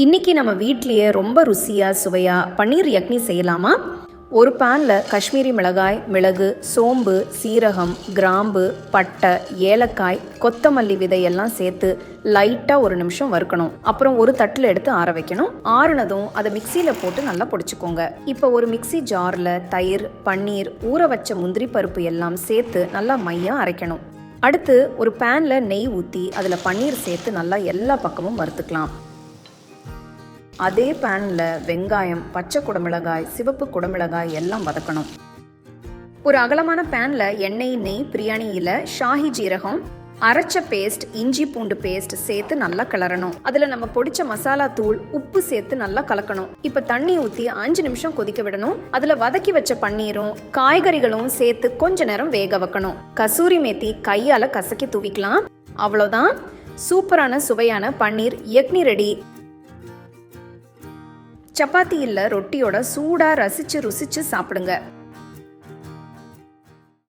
இன்னைக்கு நம்ம வீட்லேயே ரொம்ப ருசியாக சுவையாக பன்னீர் யக்னி செய்யலாமா? ஒரு பேனில் காஷ்மீரி மிளகாய் மிளகு சோம்பு சீரகம் கிராம்பு பட்டை ஏலக்காய் கொத்தமல்லி விதையெல்லாம் சேர்த்து லைட்டாக ஒரு நிமிஷம் வறுக்கணும். அப்புறம் ஒரு தட்டில் எடுத்து ஆற வைக்கணும். ஆறுனதும் அதை மிக்சியில் போட்டு நல்லா பொடிச்சுக்கோங்க. இப்போ ஒரு மிக்ஸி ஜாரில் தயிர் பன்னீர் ஊற வச்ச முந்திரி பருப்பு எல்லாம் சேர்த்து நல்லா மையாக அரைக்கணும். அடுத்து ஒரு பேனில் நெய் ஊற்றி அதில் பன்னீர் சேர்த்து நல்லா எல்லா பக்கமும் வறுத்துக்கலாம். அதே பேனில் வெங்காயம் பச்சை குடமிளகாய் சிவப்பு குடமிளகாய் எல்லாம் வதக்கணும். ஒரு அகலமான பேனில் எண்ணெய் நெய் பிரியாணி இலை ஷாஹி ஜீரகம் அரைச்ச பேஸ்ட் இஞ்சி பூண்டு பேஸ்ட் சேர்த்து நல்லா கிளறணும். அதில் நம்ம பொடிச்ச மசாலா தூள் உப்பு சேர்த்து நல்லா கலக்கணும். இப்போ தண்ணி ஊற்றி அஞ்சு நிமிஷம் கொதிக்க விடணும். அதில் வதக்கி வச்ச பன்னீரும் காய்கறிகளும் சேர்த்து கொஞ்ச நேரம் வேக வைக்கணும். கசூரி மேத்தி கையால் கசக்கி தூவிக்கலாம். அவ்வளோதான் சூப்பரான சுவையான பன்னீர் யக்னி ரெடி சப்பாத்தி இல்லை ரொட்டியோட சூடாக ரசித்து ருசித்து சாப்பிடுங்க.